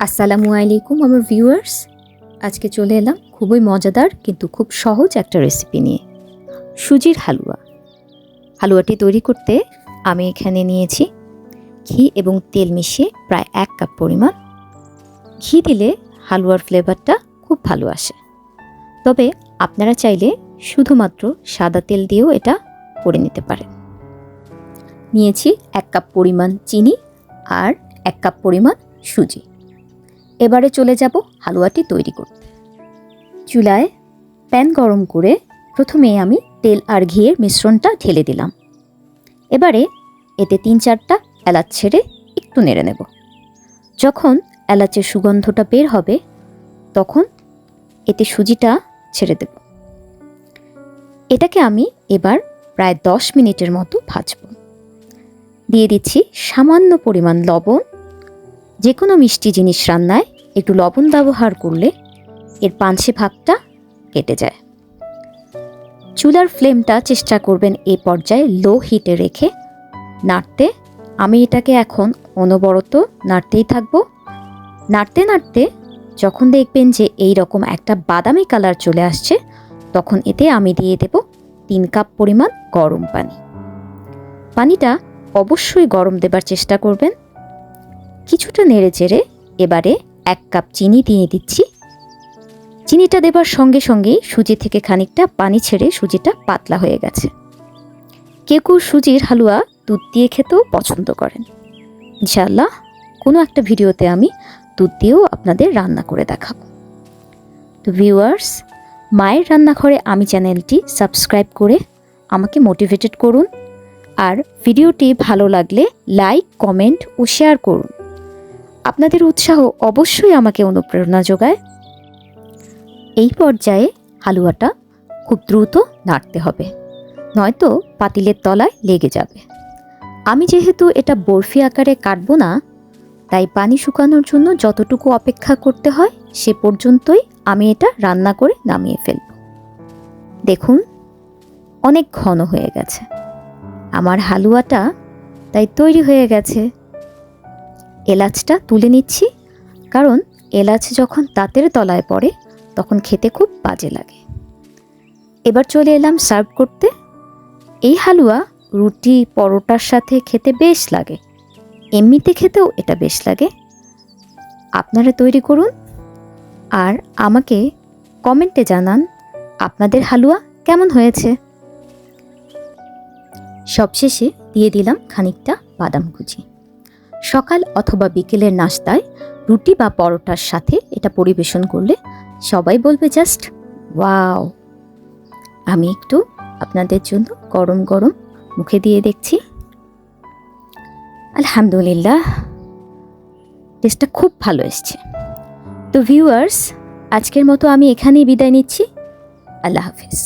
আসসালামু আলাইকুম, আমার ভিউয়ার্স আজকে চলে এলাম খুবই মজাদার কিন্তু খুব সহজ একটা রেসিপি নিয়ে। সুজির হালুয়া। হালুয়াটি তৈরি করতে আমি এখানে নিয়েছি ঘি এবং তেল মিশিয়ে প্রায় এক কাপ পরিমাণ। ঘি দিলে হালুয়ার ফ্লেভারটা খুব ভালো আসে। তবে আপনারা চাইলে শুধুমাত্র সাদা তেল দিয়েও এটা করে নিতে পারেন। নিয়েছি এক কাপ পরিমাণ চিনি আর এক কাপ পরিমাণ সুজি। এবারে চলে যাব হালুয়াটি তৈরি করতে। চুলায় প্যান গরম করে প্রথমে আমি তেল আর ঘিয়ের মিশ্রণটা ঢেলে দিলাম। এবারে এতে তিন চারটা এলাচ ছেড়ে একটু নেড়ে নেব। যখন এলাচের সুগন্ধটা বের হবে, তখন এতে সুজিটা ছেড়ে দেব। এটাকে আমি এবার প্রায় দশ মিনিটের মতো ভাজব। দিয়ে দিচ্ছি সামান্য পরিমাণ লবণ যে কোনো মিষ্টি জিনিস রান্নায় একটু লবণ ব্যবহার করলে এর পাঞ্চে ভাগটা কেটে যায়। চুলার ফ্লেমটা চেষ্টা করবেন এই পর্যায়ে লো হিটে রেখে নাড়তে। আমি এটাকে এখন অনবরত নাড়তেই থাকব। নাড়তে নাড়তে যখন দেখবেন যে এই রকম একটা বাদামি কালার চলে আসছে, তখন এতে আমি দিয়ে দেব তিন কাপ পরিমাণ গরম পানি। পানিটা অবশ্যই গরম দেবার চেষ্টা করবেন। কিছুটা নেড়ে চেড়ে এবারে এক কাপ চিনি দিয়ে দিচ্ছি। চিনিটা দেবার সঙ্গে সঙ্গেই সুজি থেকে খানিকটা পানি ছেড়ে সুজিটা পাতলা হয়ে গেছে। কেউ সুজির হালুয়া, দুধ দিয়ে খেতেও পছন্দ করেন। ইনশাআল্লাহ কোনো একটা ভিডিওতে আমি দুধ দিয়েও আপনাদের রান্না করে দেখাবো। তো ভিউয়ার্স, মায়ের রান্নাঘরে আমি চ্যানেলটি সাবস্ক্রাইব করে আমাকে মোটিভেটেড করুন। আর ভিডিওটি ভালো লাগলে লাইক, কমেন্ট ও শেয়ার করুন। আপনাদের উৎসাহ অবশ্যই আমাকে অনুপ্রেরণা যোগায়। এই পর্যায়ে হালুয়াটা খুব দ্রুত নাড়তে হবে, নয়তো পাতিলের তলায় লেগে যাবে। আমি যেহেতু এটা বরফি আকারে কাটবো না, তাই পানি শুকানোর জন্য যতটুকু অপেক্ষা করতে হয়, সে পর্যন্তই আমি এটা রান্না করে নামিয়ে ফেলব। দেখুন, অনেক ঘন হয়ে গেছে। আমার হালুয়াটা তাই তৈরি হয়ে গেছে। এলাচটা তুলে নিচ্ছি। কারণ এলাচ যখন তাঁতের তলায় পড়ে, তখন খেতে খুব বাজে লাগে। এবার চলে এলাম সার্ভ করতে। এই হালুয়া রুটি, পরোটার সাথে খেতে বেশ লাগে। এমনিতে খেতেও এটা বেশ লাগে। আপনারা তৈরি করুন। আর আমাকে কমেন্টে জানান আপনাদের হালুয়া কেমন হয়েছে। সবশেষে দিয়ে দিলাম খানিকটা বাদাম কুচি। সকাল অথবা বিকেলের নাস্তায় রুটি বা পরোটার সাথে এটা পরিবেশন করলে সবাই বলবে জাস্ট ওয়াও। আমি একটু আপনাদের জন্য গরম গরম মুখে দিয়ে দেখছি। আলহামদুলিল্লাহ টেস্টটা খুব ভালো এসছে। তো ভিউয়ার্স আজকের মতো আমি এখানেই বিদায় নিচ্ছি। আল্লাহ হাফিজ।